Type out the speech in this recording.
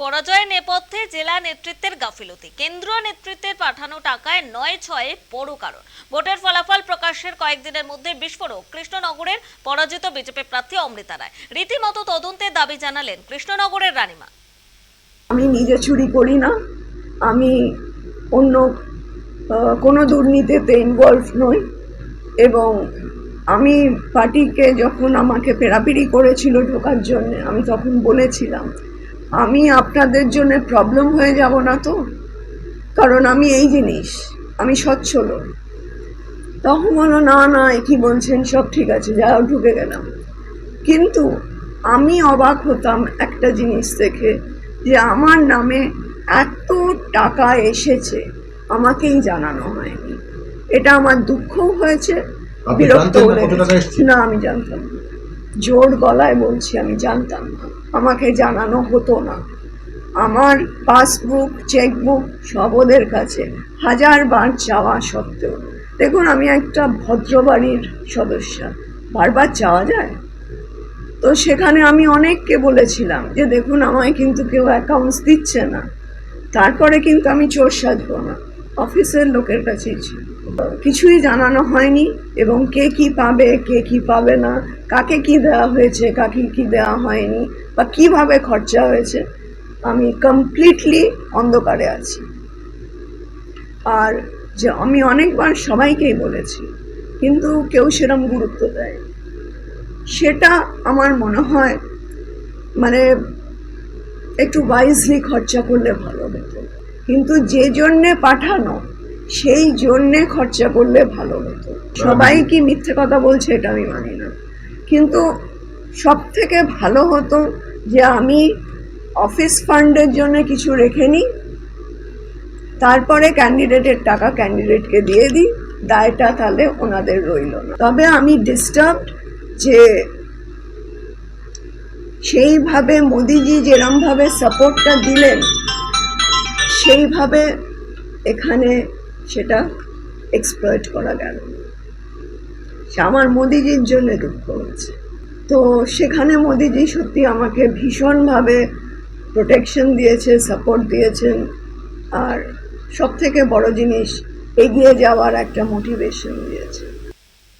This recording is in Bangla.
পরাজয়ের নেপথ্যে জেলা নেতৃত্বের গাফিলতি। কেন্দ্রীয় নেতৃত্বের পাঠানো টাকায় নয় ছয়ে বড় কারণ। ভোটের ফলাফল প্রকাশের কয়েকদিনের মধ্যে বিস্ফোরক। কৃষ্ণনগরের পরাজিত বিজেপি প্রার্থী অমৃতা রায়। রীতিমতো তদন্তের দাবি জানালেন কৃষ্ণনগরের রানীমা। আমি নিজে চুরি করি না। আমি অন্য কোনো দুর্নীতিতে ইনভলভ নই। এবং আমি পার্টিকে যখন আমাকে পেরাপিরি করেছিল ঢোকার জন্য, আমি তখন বলেছিলাম আমি আপনাদের জন্য প্রবলেম হয়ে যাব না তো? কারণ আমি এই জিনিস আমি সচ্ছল তখন বলো না না কি বলছেন? সব ঠিক আছে যা ঢুকে গেলাম। কিন্তু আমি অবাক হতাম একটা জিনিস দেখে যে আমার নামে এত টাকা এসেছে আমাকেই জানানো হয়নি। এটা আমার দুঃখও হয়েছে বিরক্ত না আমি জানতাম না। জোর গলায় বলছি, আমি জানতাম না। আমাকে জানানো হতো না। আমার পাসবুক, চেকবুক সব ওদের কাছে। হাজার বার চাওয়া সত্ত্বেও। দেখুন, আমি একটা ভদ্রবাড়ির সদস্যা। বারবার চাওয়া যায়? তো সেখানে আমি অনেককে বলেছিলাম যে, দেখুন, আমায় কিন্তু কেউ অ্যাকাউন্টস দিচ্ছে না। তারপরে কিন্তু আমি চোর সাজবো না। অফিসের লোকের কাছেই ছিল। কিছুই জানানো হয়নি এবং কে কি পাবে, কে কি পাবে না, কাকে কি দেওয়া হয়েছে, কাকে কি দেওয়া হয়নি, বা কীভাবে খরচা হয়েছে, আমি কমপ্লিটলি অন্ধকারে আছি। আর যে আমি অনেকবার সবাইকেই বলেছি, কিন্তু কেউ সেরম গুরুত্ব দেয় সেটা আমার মনে হয় মানে একটু ওয়াইজলি খরচা করলে ভালো হতো। কিন্তু যে জন্যে পাঠানো সেই জন্যে খরচা করলে ভালো হতো। সবাই কি মিথ্যে কথা বলছে, এটা আমি মানি না। কিন্তু সব থেকে ভালো হতো যে আমি অফিস ফান্ডের জন্য কিছু রেখে নিই, তারপরে ক্যান্ডিডেটের টাকা ক্যান্ডিডেটকে দিয়ে দিই, দায়টা তাহলে ওনাদের রইল না। তবে আমি ডিস্টার্বড যে সেইভাবে মোদিজি যেরমভাবে সাপোর্টটা দিলেন, সেইভাবে এখানে সেটা এক্সপ্লয়েট করা গেল। সে আমার মোদিজির জন্য দুঃখ হচ্ছে তো সেখানে মোদিজি সত্যি আমাকে ভীষণভাবে প্রোটেকশন দিয়েছে সাপোর্ট দিয়েছেন। আর সব থেকে বড় জিনিস, এগিয়ে যাওয়ার একটা মোটিভেশন দিয়েছে।